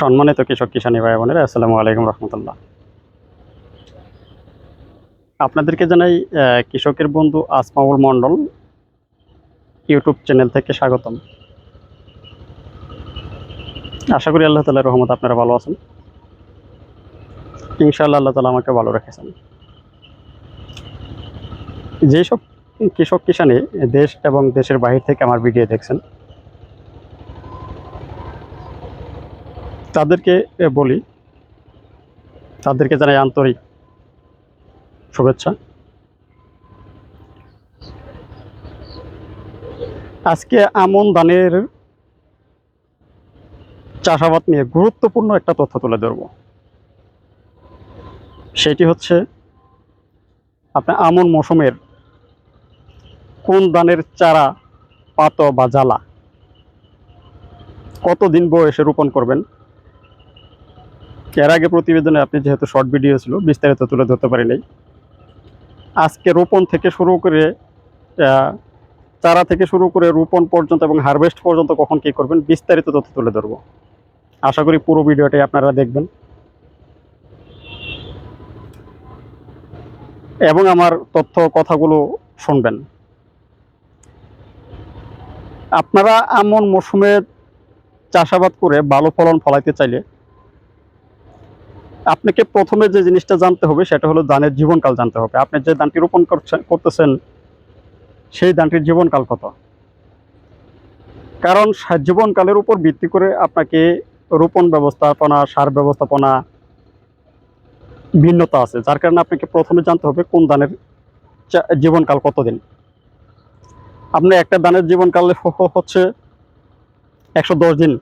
সম্মানিত কৃষক কিষানী ভাই বোনেরা, আসসালামু আলাইকুম রহমতুল্লাহ। আপনাদেরকে জানাই কৃষকের বন্ধু আসমাউল মণ্ডল ইউটিউব চ্যানেল থেকে স্বাগতম। আশা করি আল্লাহ তালার রহমত আপনারা ভালো আছেন। ইনশাআল্লাহ আল্লাহ তালা আমাকে ভালো রেখেছেন। যেসব কৃষক কিষানে দেশ এবং দেশের বাহির থেকে আমার ভিডিও দেখছেন তাদেরকে বলি, তাদেরকে জানাই আন্তরিক শুভেচ্ছা। আজকে আমন ধানের চাষাবাদ নিয়ে গুরুত্বপূর্ণ একটা তথ্য তুলে ধরব। সেটি হচ্ছে আপনার আমন মৌসুমের কোন ধানের চারা, পাত বা জ্বালা কতদিন বয়সে রোপণ করবেন? এর আগে প্রতিবেদনে আপনি যেহেতু শর্ট ভিডিও ছিল, বিস্তারিত তুলে ধরতে পারি নাই আজকে রোপণ থেকে শুরু করে চারা থেকে শুরু করে রোপণ পর্যন্ত এবং হারভেস্ট পর্যন্ত কখন কী করবেন, বিস্তারিত তথ্য তুলে ধরবো। আশা করি পুরো ভিডিওটাই আপনারা দেখবেন। এবং আমার তথ্য কথাগুলো শুনবেন। আপনারা এমন মৌসুমে চাষাবাদ করে ভালো ফলন ফলাইতে চাইলে আপনাকে প্রথমে যে জিনিসটা জানতে হবে, সেটা হলো দানের জীবনকাল জানতে হবে। আপনি যে ধানটি রোপণ করছেন, করতেছেন, সেই দানটির জীবনকাল কত? কারণ জীবনকালের উপর ভিত্তি করে আপনাকে রোপণ ব্যবস্থাপনা, সার ব্যবস্থাপনা ভিন্নতা আছে। যার কারণে আপনাকে প্রথমে জানতে হবে কোন দানের জীবনকাল কতদিন। আপনি একটা দানের জীবনকাল হচ্ছে একশো দশ দিন।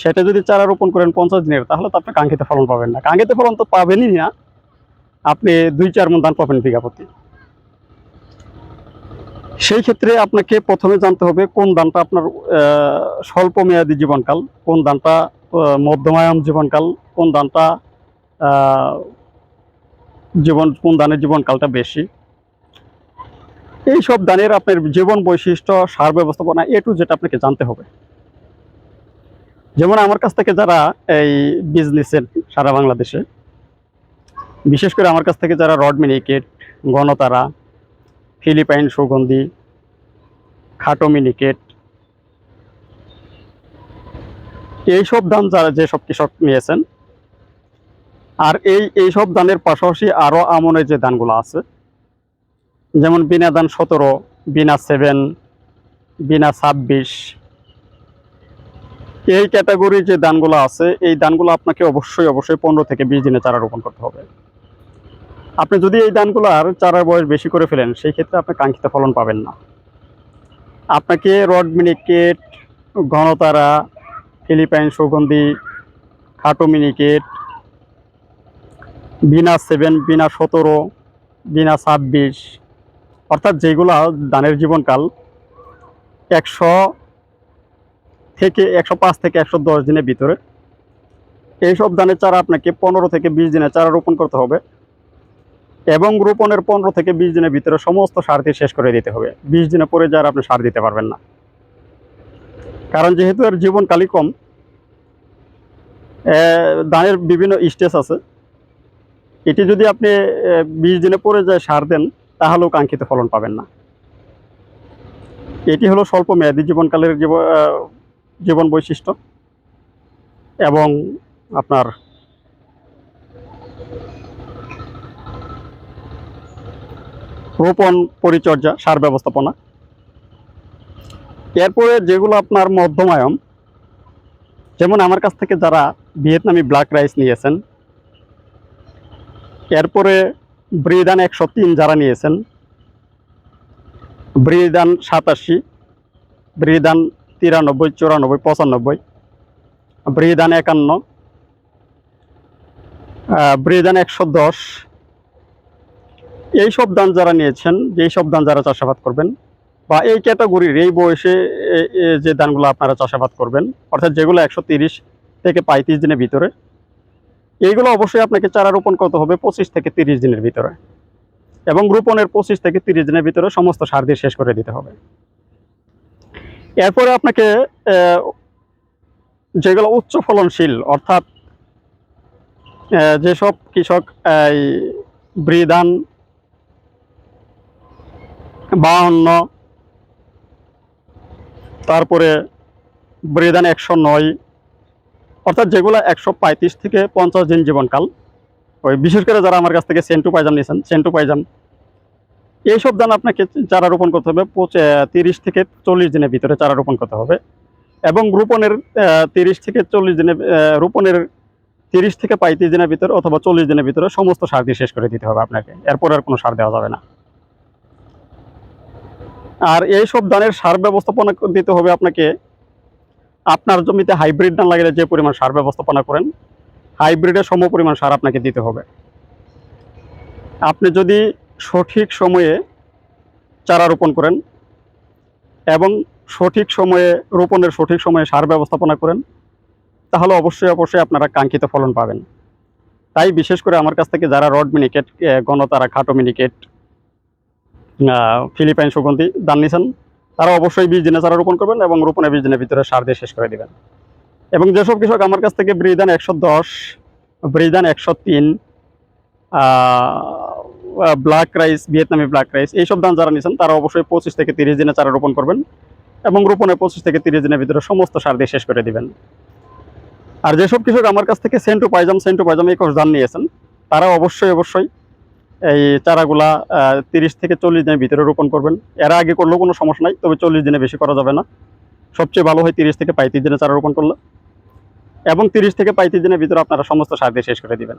সেটা যদি চারা রোপণ করেন পঞ্চাশ দিনের, তাহলে তো আপনি কাঙ্ক্ষিত ফলন পাবেন না। কাঙ্ক্ষিত ফলন তো পাবেনই না। আপনি দুই, চার মন ধান পাবেন বিঘা প্রতি। সেই ক্ষেত্রে আপনাকে প্রথমে জানতে হবে কোন ধানটা আপনার স্বল্প মেয়াদী জীবনকাল, কোন ধানটা মধ্যমায়ম জীবনকাল, কোন ধানটা জীবন, কোন ধানের জীবনকালটা বেশি। এই সব ধানের আপনার জীবন বৈশিষ্ট্য, সার ব্যবস্থাপনা, এ টু যেটা আপনাকে জানতে হবে। যেমন আমার কাছ থেকে যারা এই বীজ বিজনেসের সারা বাংলাদেশে, বিশেষ করে আমার কাছ থেকে যারা রড মিনিকেট গণতারা ফিলিপাইন সুগন্ধি, খাটো মিনিকেট এইসব ধান যারা যেসব কৃষক নিয়েছেন, আর এই, এইসব ধানের পাশাপাশি আরও আমনের যে ধানগুলো আছে, যেমন বিনা ধান সতেরো, বিনা সেভেন বিনা ছাব্বিশ এই ক্যাটাগরি যে ধানগুলো আছে, এই ধানগুলো আপনাকে অবশ্যই অবশ্যই পনেরো থেকে বিশ দিনে চারা রোপণ করতে হবে। আপনি যদি এই ধানগুলোর চারার বয়স বেশি করে ফেলেন, সেই ক্ষেত্রে আপনি কাঙ্ক্ষিত ফলন পাবেন না। আপনাকে রড মিনিকেট, ঘনতারা, ফিলিপাইন, সুগন্ধি, খাটো মিনিকেট, বিনা সেভেন, বিনা সতেরো, বিনা ছাব্বিশ, অর্থাৎ যেগুলো ধানের জীবনকাল একশো থেকে একশো পাঁচ থেকে একশো দশ দিনের ভিতরে। এইসব ধানের চারা আপনাকে পনেরো থেকে বিশ দিনের চারা রোপণ করতে হবে এবং রোপণের পনেরো থেকে বিশ দিনের ভিতরে সমস্ত সার দিয়ে শেষ করে দিতে হবে। বিশ দিনে পরে যারা আপনি সার দিতে পারবেন না। কারণ যেহেতু এর জীবনকালই কম ধানের বিভিন্ন স্টেজ আছে। এটি যদি আপনি বিশ দিনে পরে যায় সার দেন, তাহলেও কাঙ্ক্ষিত ফলন পাবেন না। এটি হলো স্বল্প মেয়াদী জীবনকালের জীবন বৈশিষ্ট্য এবং আপনার রোপণ পরিচর্যা, সার ব্যবস্থাপনা। এরপরে যেগুলো আপনার মধ্যমায়ম, যেমন আমার কাছ থেকে যারা ভিয়েতনামি ব্ল্যাক রাইস নিয়েছেন, এরপরে ব্রিদান একশো তিন যারা নিয়েছেন, ব্রিদান সাতাশি, ব্রিদান তিরানব্বই, চুরানব্বই, পঁচানব্বই। ব্রিদান একান্ন। ব্রিদান একশো দশ। এইসব ধান যারা নিয়েছেন, যেই সব ধান যারা চাষাবাদ করবেন, বা এই ক্যাটাগরির, এই বয়সে যে ধানগুলো আপনারা চাষাবাদ করবেন, অর্থাৎ যেগুলো একশো থেকে পঁয়ত্রিশ দিনের ভিতরে, এইগুলো অবশ্যই আপনাকে চারা রোপণ করতে হবে পঁচিশ থেকে তিরিশ দিনের ভিতরে। এবং রোপণের পঁচিশ থেকে তিরিশ দিনের ভিতরে সমস্ত সার দিয়ে শেষ করে দিতে হবে। এরপরে আপনাকে যেগুলো উচ্চ ফলনশীল, অর্থাৎ যেসব কৃষক এই বৃদান বাহান্ন, তারপরে বৃদান একশো নয়, অর্থাৎ যেগুলো একশো পঁয়ত্রিশ থেকে পঞ্চাশ দিন জীবনকাল, ওই বিশেষ করে যারা আমার কাছ থেকে সেন্টু পাইজাম নিয়েছেন, সেন্টু পাইজাম এইসব ধান আপনাকে চারা রোপণ করতে হবে। তিরিশ থেকে চল্লিশ দিনের ভিতরে চারা রোপণ করতে হবে। এবং রোপণের তিরিশ থেকে চল্লিশ দিনের রোপণের তিরিশ থেকে পঁয়ত্রিশ দিনের ভিতরে অথবা চল্লিশ দিনের ভিতরে সমস্ত সার দিয়ে শেষ করে দিতে হবে আপনাকে। এরপর আর কোনো সার দেওয়া যাবে না। আর এই সব ধানের সার ব্যবস্থাপনা দিতে হবে আপনাকে। আপনার জমিতে হাইব্রিড ধান লাগলে যে পরিমাণ সার ব্যবস্থাপনা করেন, হাইব্রিডের সম পরিমাণ সার আপনাকে দিতে হবে। আপনি যদি সঠিক সময়ে চারা রোপণ করেন এবং সঠিক সময়ে রোপণের সঠিক সময়ে সার ব্যবস্থাপনা করেন, তাহলে অবশ্যই অবশ্যই আপনারা কাঙ্ক্ষিত ফলন পাবেন। তাই বিশেষ করে আমার কাছ থেকে যারা রড মিনিকেট গণতারা, খাটো মিনিকেট ফিলিপাইন সুগন্ধি দান নিছেন, তারা অবশ্যই বীজ দিনে চারা রোপণ করবেন এবং রোপণের বীজ দিনের ভিতরে সার দিয়ে শেষ করে দেবেন। এবং যেসব কৃষক আমার কাছ থেকে ব্রিদান একশো দশ ব্রিদান একশো তিন black rice Vietnamese black rice এইসব ধান যারা নিয়েছেন তারা অবশ্যই পঁচিশ থেকে তিরিশ দিনে চারা রোপণ করবেন এবং রোপণের পঁচিশ থেকে তিরিশ দিনের ভিতরে সমস্ত সার দিয়ে শেষ করে দিবেন। আর যেসব কৃষক আমার কাছ থেকে সেন্টু পাইজাম সেন্টু পাইজাম এই কোর্স ধান নিয়েছেন, তারা অবশ্যই অবশ্যই এই চারাগুলা তিরিশ থেকে চল্লিশ দিনের ভিতরে রোপণ করবেন। এর আগে করলেও কোনো সমস্যা নাই, তবে চল্লিশ দিনে বেশি করা যাবে না। সবচেয়ে ভালো হয় তিরিশ থেকে পঁয়ত্রিশ দিনে চারা রোপণ করলে। এবং তিরিশ থেকে পঁয়ত্রিশ দিনের ভিতরে আপনারা সমস্ত সার দিয়ে শেষ করে দিবেন।